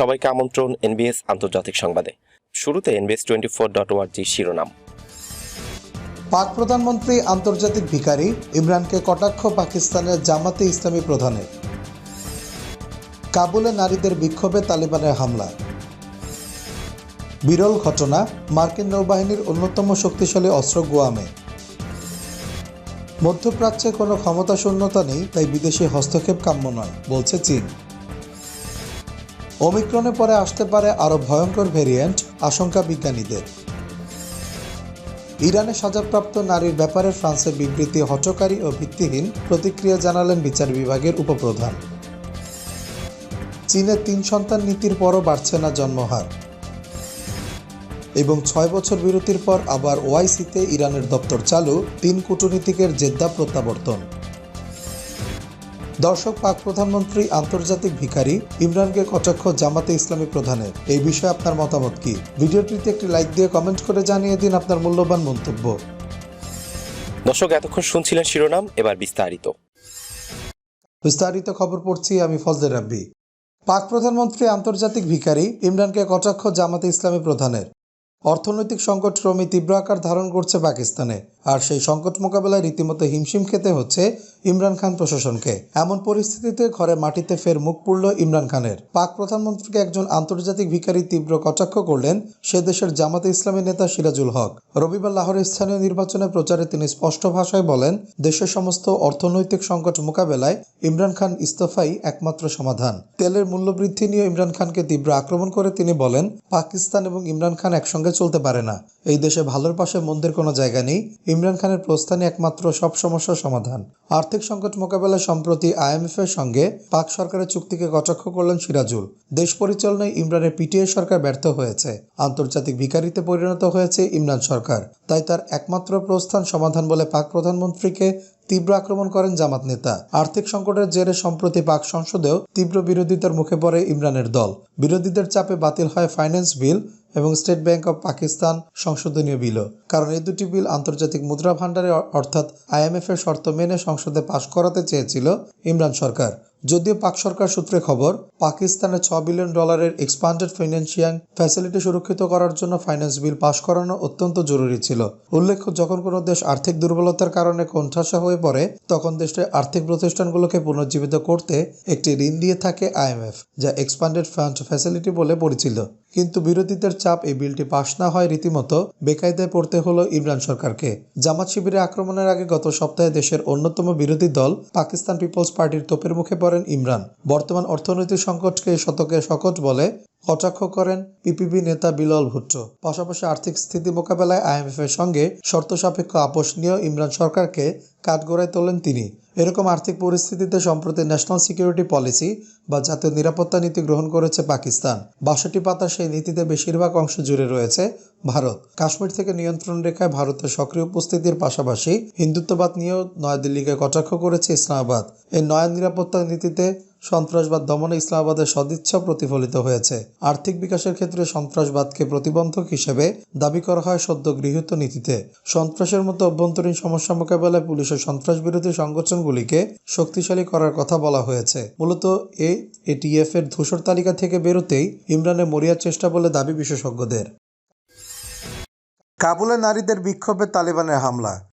সবাইকে আমন্ত্রণ এনবিএস আন্তর্জাতিক সংবাদে। শুরুতে এনবিএস টোয়েন্টি ফোর ডট ওয়ার্জি শিরোনাম। পাক প্রধানমন্ত্রী আন্তর্জাতিক ভিখারি ইমরানকে কটাক্ষ পাকিস্তানের জামাতে ইসলামী প্রধানের। কাবুলে নারীদের বিক্ষোভে তালিবানের হামলা। বিরল ঘটনা, মার্কিন নৌবাহিনীর অন্যতম শক্তিশালী অস্ত্র গুয়ামে। মধ্যপ্রাচ্যে কোনো ক্ষমতা শূন্যতা নেই, তাই বিদেশি হস্তক্ষেপ কাম্য নয়, বলছে চীন। ওমিক্রনে পরে আসতে পারে আরও ভয়ঙ্কর ভেরিয়েন্ট, আশঙ্কা বিজ্ঞানীদের। ইরানে সাজাপ্রাপ্ত নারীর ব্যাপারে ফ্রান্সের বিবৃতি হটকারী ও ভিত্তিহীন প্রতিক্রিয়া জানালেন বিচার বিভাগের উপপ্রধান। চীনে তিন সন্তান নীতির পরও বাড়ছে না জন্মহার। এবং ছয় বছর বিরতির পর আবার ওআইসিতে ইরানের দপ্তর চালু, তিন কূটনীতিকের জেদ্দা প্রত্যাবর্তন। দর্শক পাক প্রধানমন্ত্রী আন্তর্জাতিক ভিখারি ইমরানকে কটাক্ষ জামাতে ইসলামী প্রধানের। এই বিষয়ে আপনার মতামত কি? ভিডিওটিতে একটি লাইক দিয়ে কমেন্ট করে জানিয়ে দিন আপনার মূল্যবান মন্তব্য। দর্শক এতক্ষণ শুনছিলেন শিরোনাম এবার বিস্তারিত। বিস্তারিত খবর পড়ছি আমি ফজলে রাব্বি। পাক প্রধানমন্ত্রী আন্তর্জাতিক ভিখারি ইমরানকে কটাক্ষ জামাতে ইসলামী প্রধানের। অর্থনৈতিক সংকট ক্রমে তীব্র আকার ধারণ করছে পাকিস্তানে। আর সেই সংকট মোকাবেলায় রীতিমতো হিমশিম খেতে হচ্ছে ইমরান খান প্রশাসনকে। এমন পরিস্থিতিতে ঘরে মাটিতে ফের মুখ পুড়ল ইমরান খানের। পাক প্রধানমন্ত্রীকে একজন আন্তর্জাতিক ভিখারি তীব্র কটাক্ষ করলেন সে দেশের জামাতে ইসলামী নেতা সিরাজুল হক। রবিবার লাহোরের স্থানীয় নির্বাচনে প্রচারে তিনি স্পষ্ট ভাষায় বলেন, দেশের সমস্ত অর্থনৈতিক সংকট মোকাবেলায় ইমরান খান ইস্তফাই একমাত্র সমাধান। তেলের মূল্যবৃদ্ধি নিয়ে ইমরান খানকে তীব্র আক্রমণ করে তিনি বলেন, পাকিস্তান এবং ইমরান খান একসঙ্গে চলতে পারে না। এই দেশে ভালোর পাশে মন্দির কোনো জায়গা নেই। ইমরান খানের প্রস্থানই একমাত্র সব সমস্যার সমাধান। আর্থিক সংকট মোকাবেলায় সম্প্রতি আইএমএফ এর সঙ্গে পাক সরকারের চুক্তিকে কটাক্ষ করলেন সিরাজুল। দেশ পরিচালনায় ইমরানের পিটিএ সরকার ব্যর্থ হয়েছে। আন্তর্জাতিক ভিকারিতে পরিণত হয়েছে ইমরান সরকার। তাই তার একমাত্র প্রস্থান সমাধান বলে পাক প্রধানমন্ত্রীকে তীব্র আক্রমণ করেন জামাত নেতা। আর্থিক সংকটের জেরে সম্প্রতি পাক সংসদেও তীব্র বিরোধিতার মুখে পড়ে ইমরানের দল। বিরোধীদের চাপে বাতিল হয় ফাইন্যান্স বিল এবং স্টেট ব্যাংক অব পাকিস্তান সংশোধনীয় বিলও। কারণ এই দুটি বিল আন্তর্জাতিক মুদ্রা ভাণ্ডারে অর্থাৎ আইএমএফ এর শর্ত মেনে সংসদে পাশ করাতে চেয়েছিল ইমরান সরকার। যদিও পাক সরকার সূত্রে খবর, পাকিস্তানে ছ বিলিয়ন ডলারের এক্সপান্ডেড ফিনান্সিয়াল ফ্যাসিলিটি সুরক্ষিত করার জন্য ফাইন্যান্স বিল পাশ করানো অত্যন্ত জরুরি ছিল। উল্লেখ্য, যখন কোনো দেশ আর্থিক দুর্বলতার কারণে কোণঠাসা হয়ে পড়ে, তখন দেশটির আর্থিক প্রতিষ্ঠানগুলোকে পুনর্জীবিত করতে একটি ঋণ দিয়ে থাকে আইএমএফ যা এক্সপান্ডেড ফান্ড ফ্যাসিলিটি বলে পরিচিত। কিন্তু বিরোধীদের চাপ এই বিলটি পাশ না হয় রীতিমতো বেকায়দায় পড়তে হলো ইমরান সরকারকে। জামাত শিবিরে আক্রমণের আগে গত সপ্তাহে দেশের অন্যতম বিরোধী দল পাকিস্তান পিপলস পার্টির তোপের মুখে পড়েন ইমরান। বর্তমান অর্থনৈতিক সংকটকে শতকে শকট বলে কটাক্ষ করেন পিপিপি নেতা বিলল ভুট্টো। পাশাপাশি আর্থিক স্থিতি মোকাবেলায় আইএমএফ এর সঙ্গে শর্ত সাপেক্ষ আপোষ নিয়েও ইমরান সরকারকে কাঠগড়ায় তোলেন তিনি। এরকম আর্থিক পরিস্থিতিতে সম্প্রতি ন্যাশনাল সিকিউরিটি পলিসি বা জাতীয় নিরাপত্তা নীতি গ্রহণ করেছে পাকিস্তান। বাষট্টি পাতা সেই নীতিতে বেশিরভাগ অংশ জুড়ে রয়েছে ভারত। কাশ্মীর থেকে নিয়ন্ত্রণ রেখায় ভারতের সক্রিয় উপস্থিতির পাশাপাশি হিন্দুত্ববাদ নিয়েও নয়াদিল্লিকে কটাক্ষ করেছে ইসলামাবাদ। এই নয়া নিরাপত্তা নীতিতে সন্ত্রাসবাদ দমনে ইসলামাবাদের সদিচ্ছা প্রতিফলিত হয়েছে। আর্থিক বিকাশের ক্ষেত্রে সন্ত্রাসবাদকে প্রতিবন্ধক হিসেবে দাবি করা হয় সদ্য গৃহীত নীতিতে। সন্ত্রাসের মতো অভ্যন্তরীণ সমস্যা মোকাবেলায় পুলিশের সন্ত্রাস বিরোধী সংগঠনগুলিকে শক্তিশালী করার কথা বলা হয়েছে। মূলত এ, এটিএফ এর ধূসর তালিকা থেকে বেরোতেই ইমরানের মরিয়ার চেষ্টা বলে দাবি বিশেষজ্ঞদের। কাবুলে নারীদের বিক্ষোভে তালিবানের হামলা।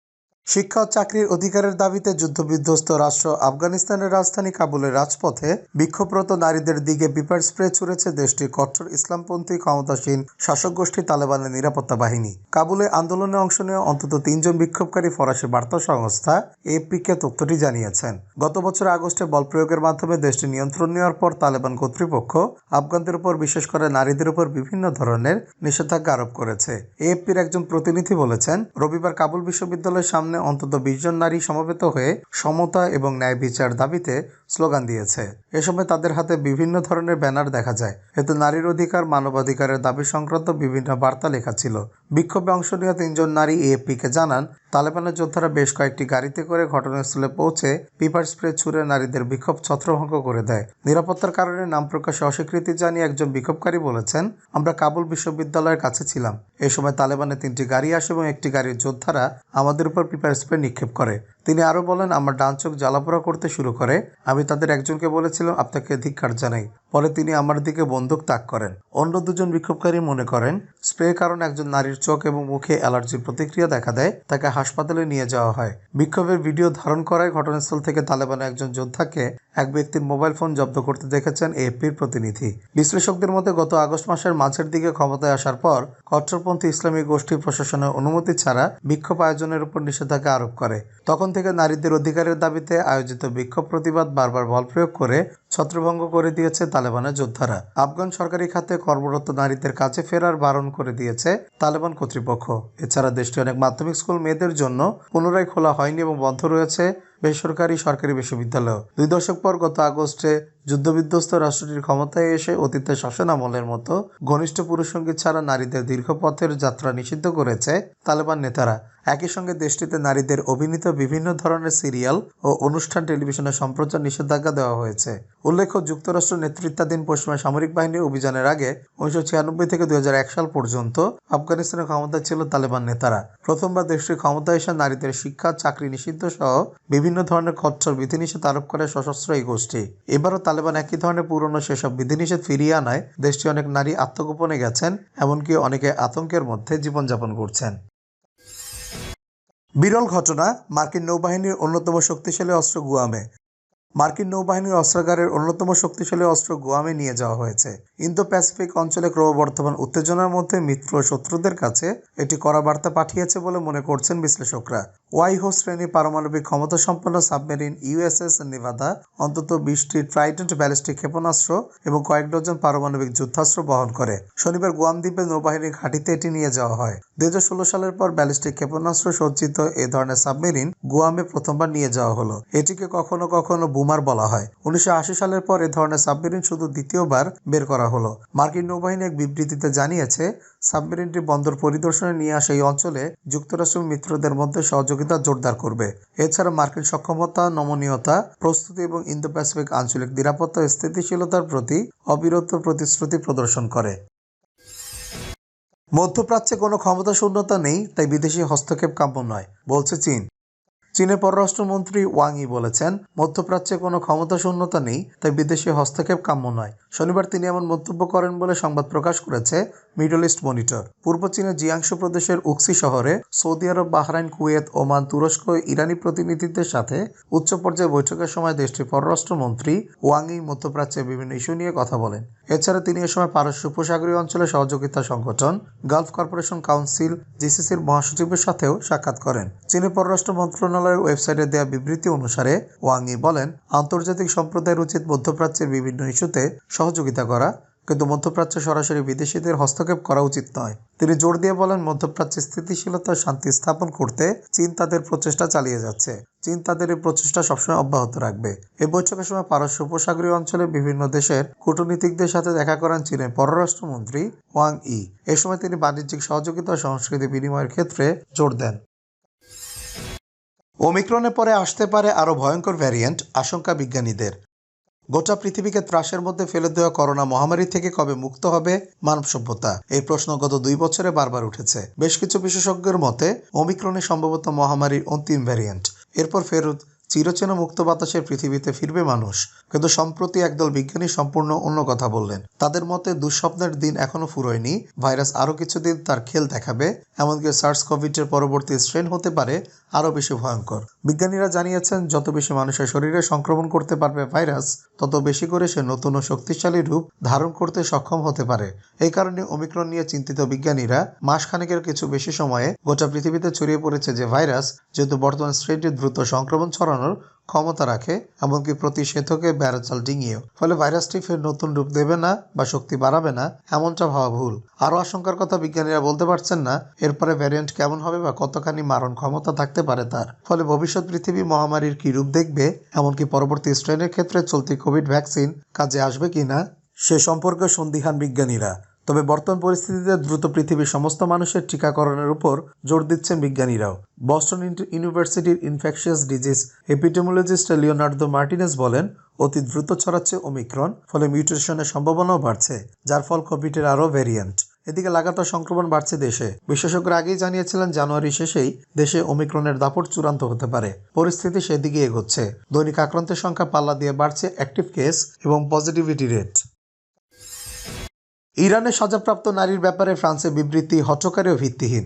শিক্ষা ও চাকরির অধিকারের দাবিতে যুদ্ধবিধ্বস্ত রাষ্ট্র আফগানিস্তানের রাজধানী কাবুলের রাজপথে বিক্ষোভরত নারীদের দিকে পিপার স্প্রে ছুড়েছে দেশটির কট্টর ইসলামপন্থী ক্ষমতাসীন শাসক গোষ্ঠী তালেবানের নিরাপত্তা বাহিনী। কাবুলে আন্দোলনে অংশ নেওয়া অন্তত তিনজন বিক্ষোভকারী ফরাসি বার্তা সংস্থা এপিকে তথ্যটি জানিয়েছেন। গত বছর আগস্টে বল প্রয়োগের মাধ্যমে দেশটি নিয়ন্ত্রণ নেওয়ার পর তালেবান কর্তৃপক্ষ আফগানদের উপর বিশেষ করে নারীদের উপর বিভিন্ন ধরনের নিষেধাজ্ঞা আরোপ করেছে। এএফপির একজন প্রতিনিধি বলেছেন, রবিবার কাবুল বিশ্ববিদ্যালয়ের সামনে অন্তত বিশ জন নারী সমবেত হয়ে সমতা এবং ন্যায় বিচার দাবিতে স্লোগান দিয়েছে। এ সময় তাদের হাতে বিভিন্ন ধরনের ব্যানার দেখা যায়। এতে নারীর অধিকার, মানবাধিকারের দাবি সংক্রান্ত বিভিন্ন বার্তা লেখা ছিল। বিক্ষোভে অংশ নেওয়া তিনজন নারী এএফপিকে জানান, তালেবানের যোদ্ধারা বেশ কয়েকটি গাড়িতে করে ঘটনাস্থলে পৌঁছে পিপার স্প্রে ছুড়ে নারীদের বিক্ষোভ ছত্রভঙ্গ করে দেয়। নিরাপত্তার কারণে নাম প্রকাশে অস্বীকৃতি জানিয়ে একজন বিক্ষোভকারী বলেছেন, আমরা কাবুল বিশ্ববিদ্যালয়ের কাছে ছিলাম। এ সময় তালেবানের তিনটি গাড়ি আসে এবং একটি গাড়ির যোদ্ধারা আমাদের উপর পিপার স্প্রে নিক্ষেপ করে। তিনি আরও বলেন, আমার ডান চোখ জ্বালাপোড়া করতে শুরু করে। আমি তাদের একজনকে বলেছিলাম, আপনাকে ধিক্কার জানাই। পরে তিনি আমার দিকে বন্দুক তাক করেন। অন্য দুজন বিক্ষোভকারী মনে করেন, স্প্রে কারণে একজন নারীর চোখ এবং মুখে অ্যালার্জির প্রতিক্রিয়া দেখা দেয়, তাকে হাসপাতালে নিয়ে যাওয়া হয়। বিক্ষোভের ভিডিও ধারণ করায় ঘটনাস্থল থেকে তালেবানের একজন যোদ্ধাকে এক ব্যক্তির মোবাইল ফোন জব্দ করতে দেখেছেন এএপির প্রতিনিধি। বিশ্লেষকদের মতে, গত আগস্ট মাসের মাঝের দিকে ক্ষমতায় আসার পর কট্টরপন্থী ইসলামী গোষ্ঠী প্রশাসনের অনুমতি ছাড়া বিক্ষোভ আয়োজনের উপর নিষেধাজ্ঞা আরোপ করে। তখন থেকে নারীদের অধিকারের দাবিতে আয়োজিত বিক্ষোভ প্রতিবাদ বারবার বল প্রয়োগ করে ছত্রভঙ্গ করে দিয়েছে তালেবানের যোদ্ধারা। আফগান সরকারি খাতে কর্মরত নারীদের কাছে ফেরার বারণ করে দিয়েছে তালেবান কর্তৃপক্ষ। এছাড়া দেশটি অনেক মাধ্যমিক স্কুল মেয়েদের জন্য পুনরায় খোলা হয়নি এবং বন্ধ রয়েছে বেসরকারি সরকারি বিশ্ববিদ্যালয়। দুই দশক পর গত আগস্টে যুদ্ধবিধ্বস্ত রাষ্ট্রটির ক্ষমতায় এসে অতীতের শাসন আমলের মতো ঘনিষ্ঠ পুরুষসঙ্গীত ছাড়া নারীদের দীর্ঘ পথের যাত্রা নিষিদ্ধ করেছে তালেবান নেতারা। একই সঙ্গে দেশটিতে নারীদের অভিনীত বিভিন্ন ধরনের সিরিয়াল ও অনুষ্ঠান টেলিভিশনে সম্প্রচার নিষেধাজ্ঞা দেওয়া হয়েছে। উল্লেখ্য, যুক্তরাষ্ট্র নেতৃত্বাধীন পশ্চিমা সামরিক বাহিনীর অভিযানের আগে উনিশশো ছিয়ানব্বই থেকে দু হাজার এক সাল পর্যন্ত আফগানিস্তানের ক্ষমতায় ছিল তালেবান নেতারা। প্রথমবার দেশটির ক্ষমতায় এসে নারীদের শিক্ষা, চাকরি নিষিদ্ধ সহ বিভিন্ন ধরনের কঠোর বিধিনিষেধ আরোপ করে সশস্ত্র এই গোষ্ঠী। এবারও তালেবান একই ধরনের পুরনো সেসব বিধিনিষেধ ফিরিয়ে আনায় দেশটি অনেক নারী আত্মগোপনে গেছেন, এমনকি অনেকে আতঙ্কের মধ্যে জীবনযাপন করছেন। বিরল ঘটনা, মার্কিন নৌবাহিনীর অন্যতম শক্তিশালী অস্ত্র গুয়ামে। মার্কিন নৌবাহিনীর অস্ত্রাগারের অন্যতম শক্তিশালী অস্ত্র গুয়ামে নিয়ে যাওয়া হয়েছে। ইন্দো প্যাসিফিক অঞ্চলে ক্রমবর্ধমান উত্তেজনার মধ্যে মিত্র শত্রুদের কাছে এটি কড়া বার্তা পাঠিয়েছে বলে মনে করছেন বিশ্লেষকরা। ওয়াইহো শ্রেণি পারমাণবিক ক্ষমতা সম্পন্ন সাবমেরিন ইউএসএস নেভাদা অন্তত বিশটি ট্রাইডেন্ট ব্যালিস্টিক ক্ষেপণাস্ত্র এবং কয়েক ডজন পারমাণবিক যুদ্ধাস্ত্র বহন করে। শনিবার গুয়াম দ্বীপে নৌবাহিনীর ঘাঁটিতে এটি নিয়ে যাওয়া হয়। দুই হাজার ষোলো সালের পর ব্যালিস্টিক ক্ষেপণাস্ত্র সজ্জিত এ ধরনের সাবমেরিন গুয়ামে প্রথমবার নিয়ে যাওয়া হলো। এটিকে কখনো কখনো বুমার বলা হয়। উনিশশো আশি সালের পর এ ধরনের সাবমেরিন শুধু দ্বিতীয়বার বের করা হলো। মার্কিন নৌবাহিনী এক বিবৃতিতে জানিয়েছে, সাবমেরিনটি বন্দর পরিদর্শনে নিয়ে আসা এই অঞ্চলে যুক্তরাষ্ট্র মিত্রদের মধ্যে সহযোগিতা জোরদার করবে। এছাড়া মার্কিন সক্ষমতা, নমনীয়তা, প্রস্তুতি এবং ইন্দো প্যাসিফিক আঞ্চলিক নিরাপত্তা স্থিতিশীলতার প্রতি অবিরত প্রতিশ্রুতি প্রদর্শন করে। মধ্যপ্রাচ্যে কোনো ক্ষমতা শূন্যতা নেই, তাই বিদেশি হস্তক্ষেপ কাম্য নয়, বলছে চীন। চীনের পররাষ্ট্রমন্ত্রী ওয়াং ই বলেছেন, মধ্যপ্রাচ্যে কোনো ক্ষমতা শূন্যতা নেই, তাই বিদেশি হস্তক্ষেপ কাম্য নয়। শনিবার তিনি এমন মন্তব্য করেন বলে সংবাদ প্রকাশ করেছে মিডল ইস্ট মনিটর। পূর্ব চীনের জিয়াংশু প্রদেশের উক্সি শহরে Saudi Arab, Bahrain, Kuwait, Oman, তুরস্ক ইরানি প্রতিনিধিদের সাথে উচ্চ পর্যায়ে বৈঠকের সময় দেশটির পররাষ্ট্রমন্ত্রী ওয়াং ই মধ্যপ্রাচ্যের বিভিন্ন ইস্যু নিয়ে কথা বলেন। এছাড়া তিনি এ সময় পারস্য উপসাগরীয় অঞ্চলে সহযোগিতা সংগঠন, গালফ কর্পোরেশন কাউন্সিল, জিসিসির মহাসচিবের সাথেও সাক্ষাৎ করেন। চীনের পররাষ্ট্র মন্ত্রণালয়ের ওয়েবসাইটে দেওয়া বিবৃতি অনুসারে ওয়াং ই বলেন, আন্তর্জাতিক সম্প্রদায়ের উচিত মধ্যপ্রাচ্যের বিভিন্ন ইস্যুতে সহযোগিতা করা, কিন্তু মধ্যপ্রাচ্যে সরাসরি বিদেশিদের হস্তক্ষেপ করা উচিত নয়। তিনি জোর দিয়ে বলেন, মধ্যপ্রাচ্যে স্থিতিশীলতা শান্তি স্থাপন করতে চীন তাদের প্রচেষ্টা চালিয়ে যাচ্ছে। চীন তাদের এই প্রচেষ্টা সবসময় অব্যাহত রাখবে। এই বৈঠকের সময় পারস্য উপসাগরীয় অঞ্চলের বিভিন্ন দেশের কূটনীতিকদের সাথে দেখা করেন চীনের পররাষ্ট্রমন্ত্রী ওয়াং ই এ সময় তিনি বাণিজ্যিক সহযোগিতা ও সংস্কৃতি বিনিময়ের ক্ষেত্রে জোর দেন। ওমিক্রনের পরে আসতে পারে আরও ভয়ঙ্কর ভ্যারিয়েন্ট, আশঙ্কা বিজ্ঞানীদের। গোটা পৃথিবীকে ত্রাসের মধ্যে ফেলে দেওয়া করোনা মহামারী থেকে কবে মুক্ত হবে মানব সভ্যতা? এই প্রশ্ন গত দুই বছরে বারবার উঠেছে। বেশ কিছু বিশেষজ্ঞের মতে, ওমিক্রনে সম্ভবত মহামারীর অন্তিম ভ্যারিয়েন্ট। এরপর ফেরত চিরচেনা মুক্ত বাতাসের পৃথিবীতে ফিরবে মানুষ। কিন্তু সম্প্রতি একদল বিজ্ঞানী সম্পূর্ণ অন্য কথা বললেন। তাদের মতে, দুঃস্বপ্নের দিন এখনও ফুরোয়নি। ভাইরাস আরও কিছুদিন তার খেল দেখাবে। এমনকি সার্স কোভিডের পরবর্তী স্ট্রেন হতে পারে আরও বেশি ভয়ঙ্কর। বিজ্ঞানীরা জানিয়েছেন, যত বেশি মানুষের শরীরে সংক্রমণ করতে পারবে ভাইরাস, তত বেশি করে সে নতুন ও শক্তিশালী রূপ ধারণ করতে সক্ষম হতে পারে। এই কারণে ওমিক্রন নিয়ে চিন্তিত বিজ্ঞানীরা মাসখানেকের কিছু বেশি সময়ে গোটা পৃথিবীতে ছড়িয়ে পড়েছে যে ভাইরাস, যেহেতু বর্তমান স্ট্রেনটি দ্রুত সংক্রমণ ছড়ানোর ক্ষমতা রাখে, এমনকি প্রতিষেধকে ব্যারাচাল ডিঙিয়েও। ফলে ভাইরাসটি ফের নতুন রূপ দেবে না বা শক্তি বাড়াবে না, এমনটা ভাবা ভুল। আরও আশঙ্কার কথা বিজ্ঞানীরা বলতে পারছেন না, এরপরে ভ্যারিয়েন্ট কেমন হবে বা কতখানি মারণ ক্ষমতা থাকতে পারে তার। ফলে ভবিষ্যৎ পৃথিবী মহামারীর কি রূপ দেখবে, এমনকি পরবর্তী স্ট্রেনের ক্ষেত্রে চলতি কোভিড ভ্যাকসিন কাজে আসবে কিনা, সে সম্পর্কে সন্দিহান বিজ্ঞানীরা। তবে বর্তমান পরিস্থিতিতে দ্রুত পৃথিবীর সমস্ত মানুষের টিকাকরণের উপর জোর দিচ্ছেন বিজ্ঞানীরাও। বস্টন ইউনিভার্সিটির infectious disease epidemiologist Leonardo Martinez বলেন, অতি দ্রুত ছড়াচ্ছে ওমিক্রন ফলে মিউটেশনের সম্ভাবনাও বাড়ছে, যার ফল কোভিডের আরও ভ্যারিয়েন্ট এদিকে লাগাতার সংক্রমণ বাড়ছে দেশে। বিশেষজ্ঞরা আগেই জানিয়েছিলেন জানুয়ারি শেষেই দেশে ওমিক্রনের দাপট চূড়ান্ত হতে পারে। পরিস্থিতি সেদিকে এগোচ্ছে। দৈনিক আক্রান্তের সংখ্যা পাল্লা দিয়ে বাড়ছে অ্যাক্টিভ কেস এবং পজিটিভিটি রেট ইরানে সাজাপ্রাপ্ত নারীর ব্যাপারে ফ্রান্সের বিবৃতি হটকারী ও ভিত্তিহীন।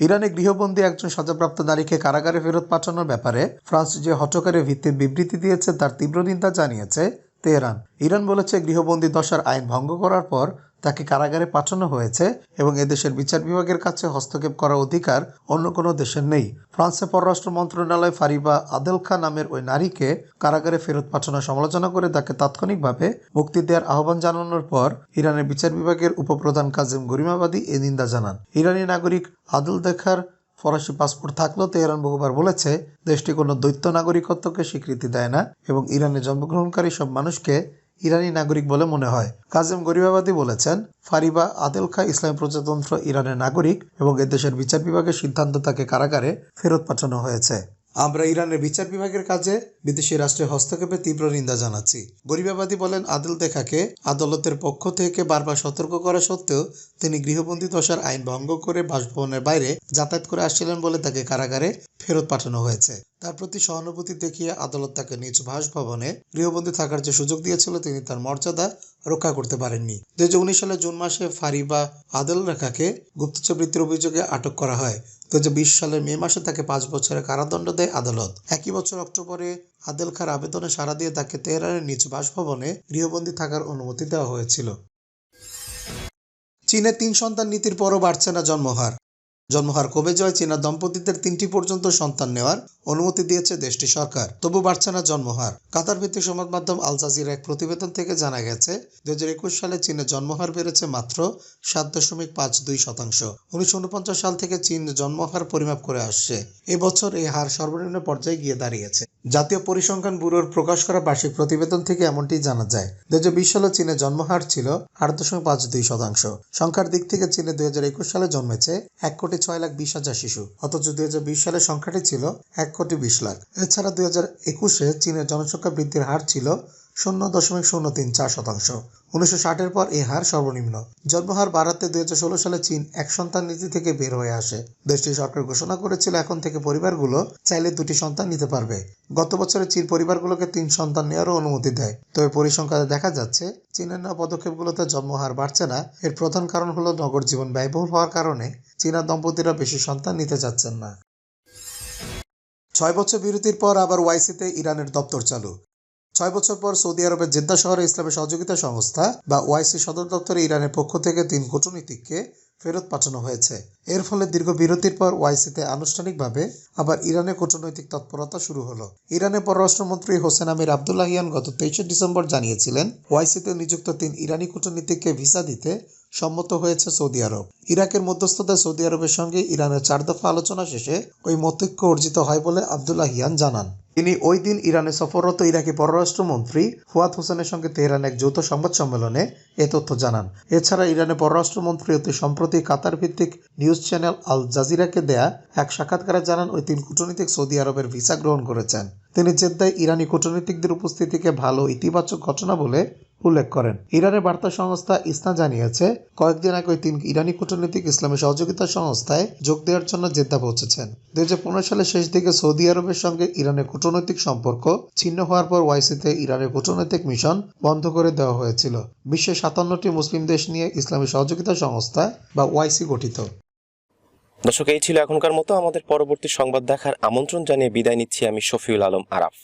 ইরানে গৃহবন্দী একজন সাজাপ্রাপ্ত নারীকে কারাগারে ফেরত পাঠানোর ব্যাপারে ফ্রান্স যে হটকারী ভিত্তির বিবৃতি দিয়েছে, তার তীব্র নিন্দা জানিয়েছে তেহরান। ইরান বলেছে গৃহবন্দী দশার আইন ভঙ্গ করার পর তাকে কারাগারে পাঠানো হয়েছে এবং এদেশের বিচার বিভাগের কাছে হস্তক্ষেপ করার অধিকার অন্য কোনো দেশের নেই। ফ্রান্সের পররাষ্ট্র মন্ত্রণালয় ফারিবা আদেল খা নামের ওই নারীকে কারাগারে ফেরত পাঠানোর সমালোচনা করে তাকে তাৎক্ষণিকভাবে মুক্তি দেওয়ার আহ্বান জানানোর পর ইরানের বিচার বিভাগের উপপ্রধান কাজিম গরিমাবাদী এ নিন্দা জানান। ইরানি নাগরিক আদুল দেখার ফরাসি পাসপোর্ট থাকলেও তেহরান বহুবার বলেছে, দেশটি কোনো দ্বৈত নাগরিকত্বকে স্বীকৃতি দেয় না এবং ইরানে জন্মগ্রহণকারী সব মানুষকে ইরানি নাগরিক বলে মনে হয়। কাজেম গরিবাবাদী বলেছেন, ফারিবা আদেল খা ইসলামী প্রজাতন্ত্র ইরানের নাগরিক এবং এদেশের বিচার বিভাগের সিদ্ধান্ত তাকে কারাগারে ফেরত পাঠানো হয়েছে। আমরা ইরানের বিচার বিভাগের কাজে বিদেশি রাষ্ট্রের হস্তক্ষেপে তীব্র নিন্দা জানাচ্ছি। গরিবাবাদী বলেন আদিল দেখাকে আদালতের পক্ষ থেকে বারবার সতর্ক করা সত্ত্বেও তিনি গৃহবন্দী দশার আইন ভঙ্গ করে বাসভবনের বাইরে যাতায়াত করে আসছিলেন বলে তাকে কারাগারে ফেরত পাঠানো হয়েছে। তার প্রতি সহানুভূতি দেখিয়ে আদালত তাকে নিজ বাসভবনে গৃহবন্দী থাকার যে সুযোগ দিয়েছিল, তিনি তার মর্যাদা রক্ষা করতে পারেননি। দু হাজার সালে জুন মাসে ফারিবা আদেল রেখাকে গুপ্তচর বৃত্তির অভিযোগে আটক করা হয়। দু হাজার বিশ সালের মে মাসে তাকে পাঁচ বছরের কারাদণ্ড দেয় আদালত। একই বছর অক্টোবরে আদেল খার আবেদনে সাড়া দিয়ে তাকে তেহরানের নিজ বাসভবনে গৃহবন্দী থাকার অনুমতি দেওয়া হয়েছিল। চীনে তিন সন্তান নীতির পরও বাড়ছে না জন্মহার। জন্মহার কমে যাওয়ায় চীনা দম্পতিদের তিনটি পর্যন্ত সন্তান নেওয়ার অনুমতি দিয়েছে দেশটি সরকার। তবু বাড়ছে না জন্মহার। কাতার ভিত্তিক সংবাদ মাধ্যম আল জাজির এক প্রতিবেদন থেকে জানা গেছে দু হাজার একুশ সালে চীনে জন্মহার বেড়েছে মাত্র সাত দশমিক পাঁচ দুই শতাংশ। উনিশশো উনপঞ্চাশ সাল থেকে চীন জন্মহার পরিমাপ করে আসছে। এবছর এই হার সর্বনিম্ন পর্যায়ে গিয়ে দাঁড়িয়েছে। জাতীয় পরিসংখ্যান ব্যুরোর প্রকাশ করা বার্ষিক প্রতিবেদন থেকে এমনটি জানা যায়। দু হাজার বিশ সালে চীনের জন্মহার ছিল আট দশমিক পাঁচ দুই শতাংশ। সংখ্যার দিক থেকে চীনে দুই হাজার একুশ সালে জন্মেছে এক কোটি ছয় লাখ বিশ হাজার শিশু। অথচ দুই হাজার বিশ সালে সংখ্যাটি ছিল এক কোটি বিশ লাখ। এছাড়া দুই একুশে চীনের জনসংখ্যা বৃদ্ধির হার ছিল শূন্য দশমিক শূন্য তিন চার শতাংশ। উনিশশো ষাটের পর এই হার সর্বনিম্ন। জন্মহার বাড়াতে দুই হাজার ষোলো সালে চীন এক সন্তান নীতি থেকে বের হয়ে আসে। দেশটির সরকার ঘোষণা করেছিল এখন থেকে পরিবারগুলো চাইলে দুটি সন্তান নিতে পারবে। গত বছরে চীন পরিবারগুলোকে তিন সন্তান নেওয়ারও অনুমতি দেয়। তবে পরিসংখ্যানে দেখা যাচ্ছে, চীনের নেওয়া পদক্ষেপগুলোতে জন্মহার বাড়ছে না। এর প্রধান কারণ হলো নগর জীবন ব্যয়বহুল হওয়ার কারণে চীনা দম্পতিরা বেশি সন্তান নিতে চাচ্ছেন না। ছয় বছর বিরতির পর আবার ওয়াইসিতে ইরানের দপ্তর চালু। ছয় বছর পর সৌদি আরবের জেদ্দা শহরে ইসলামের সহযোগিতা সংস্থা বা ওয়াইসি সদর দপ্তরে ইরানের পক্ষ থেকে তিন কূটনীতিককে ফেরত পাঠানো হয়েছে। এর ফলে দীর্ঘ বিরতির পর ওয়াইসিতে আনুষ্ঠানিকভাবে আবার ইরানে কূটনৈতিক তৎপরতা শুরু হলো। ইরানের পররাষ্ট্রমন্ত্রী হোসেন আমির আবদুল্লাহিয়ান গত তেইশে ডিসেম্বর জানিয়েছিলেন, ওয়াইসিতে নিযুক্ত তিন ইরানি কূটনীতিককে ভিসা দিতে সম্মত হয়েছে সৌদি আরব। ইরাকের মধ্যস্থতায় সৌদি আরবের সঙ্গে ইরানের চার দফা আলোচনা শেষে ওই মতৈক্য অর্জিত হয় বলে আবদুল্লাহিয়ান জানান। তিনি ওই দিন ইরানে সফররত ইরাকি পররাষ্ট্রমন্ত্রী ফুয়াদ হোসেনের সঙ্গে তেহরান এক যৌথ সংবাদ সম্মেলনে এ তথ্য জানান। এছাড়া ইরানের পররাষ্ট্রমন্ত্রী অতি সম্প্রতি কাতার ভিত্তিক নিউজ চ্যানেল আল জাজিরাকে দেয়া এক সাক্ষাৎকারে জানান, ওই তিন কূটনীতিক সৌদি আরবের ভিসা গ্রহণ করেছেন। তিনি জেদ্দায় ইরানি কূটনীতিকদের উপস্থিতিকে ভালো ইতিবাচক ঘটনা বলে উল্লেখ করেন। ইরানের বার্তা সংস্থা ইসনা জানিয়েছে, কয়েকদিন আগে তিন ইরানি কূটনীতিক ইসলামী সহযোগিতা সংস্থায় যোগ দেওয়ার জন্য জেদ্দা পৌঁছেছেন। দুই হাজার পনেরো সালের শেষ দিকে সৌদি আরবের সঙ্গে ইরানের কূটনৈতিক সম্পর্ক ছিন্ন হওয়ার পর ওয়াইসিতে ইরানের কূটনৈতিক মিশন বন্ধ করে দেওয়া হয়েছিল। বিশ্বের সাতান্নটি মুসলিম দেশ নিয়ে ইসলামী সহযোগিতা সংস্থা বা ওয়াইসি গঠিত। দর্শক, এই ছিল এখনকার মতো। আমাদের পরবর্তী সংবাদ দেখার আমন্ত্রণ জানিয়ে বিদায় নিচ্ছি আমি শফিউল আলম আরাফ।